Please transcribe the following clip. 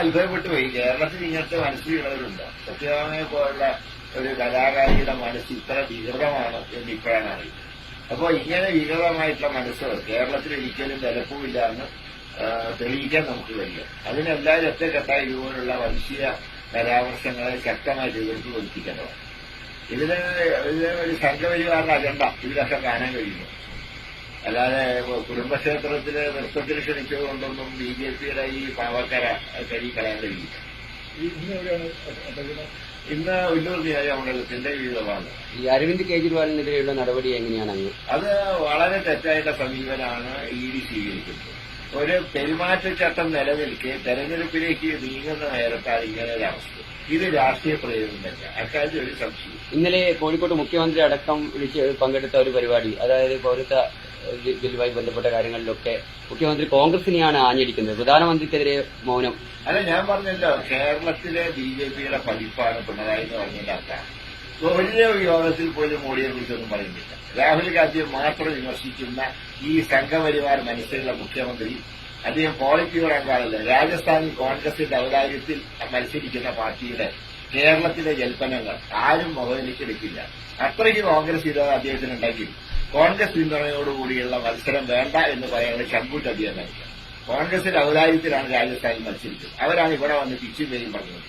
അത്ഭുതപ്പെട്ടു പോയി. കേരളത്തിൽ ഇങ്ങനത്തെ മനസ്സിലുള്ളവരുണ്ടോ സത്യഭാമയെ പോലുള്ള ഒരു കലാകാരിയുടെ മനസ്സ് ഇത്ര വികൃതമാണ് എന്ന് ഇപ്പോഴാണ് അറിയുന്നത്. അപ്പോൾ ഇങ്ങനെ വികൃതമായിട്ടുള്ള മനസ്സ് കേരളത്തിൽ ഒരിക്കലും വിലപ്പുമില്ല എന്ന് തെളിയിക്കാൻ നമുക്ക് കഴിയും. അതിനെല്ലാവരും ഒറ്റക്കെട്ടായി ഇതുപോലുള്ള വംശീയ കലാവർഷങ്ങളെ ശക്തമായി എതിർത്ത് കൊടുപ്പിക്കേണ്ടതാണ് ഇതിന് ഇതിന് ഒരു സംഘപരിവാറിന്റെ അജണ്ട ഇതിലൊക്കെ കാണാൻ കഴിയുന്നു. അല്ലാതെ കുടുംബക്ഷേത്രത്തിൽ നൃത്തത്തിന് ക്ഷണിച്ചതുകൊണ്ടൊന്നും ബി ജെ പിയുടെ ഈ പാവക്കര കരി കളയാൻ കഴിയില്ല ഈ ഇന്ന് ഉന്നതിയായ മണ്ഡലത്തിന്റെ വിവിധമാണ് ഈ അരവിന്ദ് കെജ്രിവാളിനെതിരെയുള്ള നടപടി എങ്ങനെയാണ് അങ്ങ്? അത് വളരെ തെറ്റായിട്ടുള്ള സമീപനമാണ് ഇ ഡി സ്വീകരിക്കുന്നത്. ഒരു പെരുമാറ്റച്ചട്ടം നിലനിൽക്കെ തെരഞ്ഞെടുപ്പിലേക്ക് നീങ്ങുന്ന നേരത്താണ് ഇങ്ങനെ ഒരു അവസ്ഥ. ഇത് രാഷ്ട്രീയ പ്രയോഗം തന്നെ. അക്കാര്യത്തിൽ ഒരു സംശയം ഇന്നലെ കോഴിക്കോട് മുഖ്യമന്ത്രി അടക്കം വിളിച്ച് പങ്കെടുത്ത ഒരു പരിപാടി അതായത് പൗരത്വ ബില്ലുമായി ബന്ധപ്പെട്ട കാര്യങ്ങളിലൊക്കെ മുഖ്യമന്ത്രി കോൺഗ്രസിനെയാണ് ആഞ്ഞടിക്കുന്നത്. പ്രധാനമന്ത്രിക്കെതിരെ മൗനം. അല്ല ഞാൻ പറഞ്ഞല്ലോ കേരളത്തിലെ ബി ജെ പിയുടെ പതിപ്പാണ് പിണറായി എന്ന് പറഞ്ഞതിന്റെ ഒരു യോഗത്തിൽ പോലും മോഡിയെ കുറിച്ചൊന്നും പറയുന്നില്ല. രാഹുൽ ഗാന്ധിയെ മാത്രം വിമർശിക്കുന്ന ഈ സംഘപരിവാർ മനസ്സിലുള്ള മുഖ്യമന്ത്രി അദ്ദേഹം പോളിറ്റിയുടെ അംഗമാണല്ലോ രാജസ്ഥാനിൽ കോൺഗ്രസിന്റെ ഔദാര്യത്തിൽ മത്സരിക്കുന്ന പാർട്ടിയുടെ കേരളത്തിലെ ജൽപ്പനങ്ങൾ ആരും മുഖവിലേക്കെടുക്കില്ല അത്രയ്ക്ക് കോൺഗ്രസ് ഇത് അദ്ദേഹത്തിനുണ്ടെങ്കിൽ കോൺഗ്രസ് പിന്തുണയോടുകൂടിയുള്ള മത്സരം വേണ്ട എന്ന് ചങ്കൂറ്റ് അദ്ദേഹം നൽകുക കോൺഗ്രസിന്റെ ഔദാര്യത്തിലാണ് രാജസ്ഥാനിൽ മത്സരിച്ചത്. അവരാണ് ഇവിടെ വന്ന് പിച്ചും പേരും പറഞ്ഞത്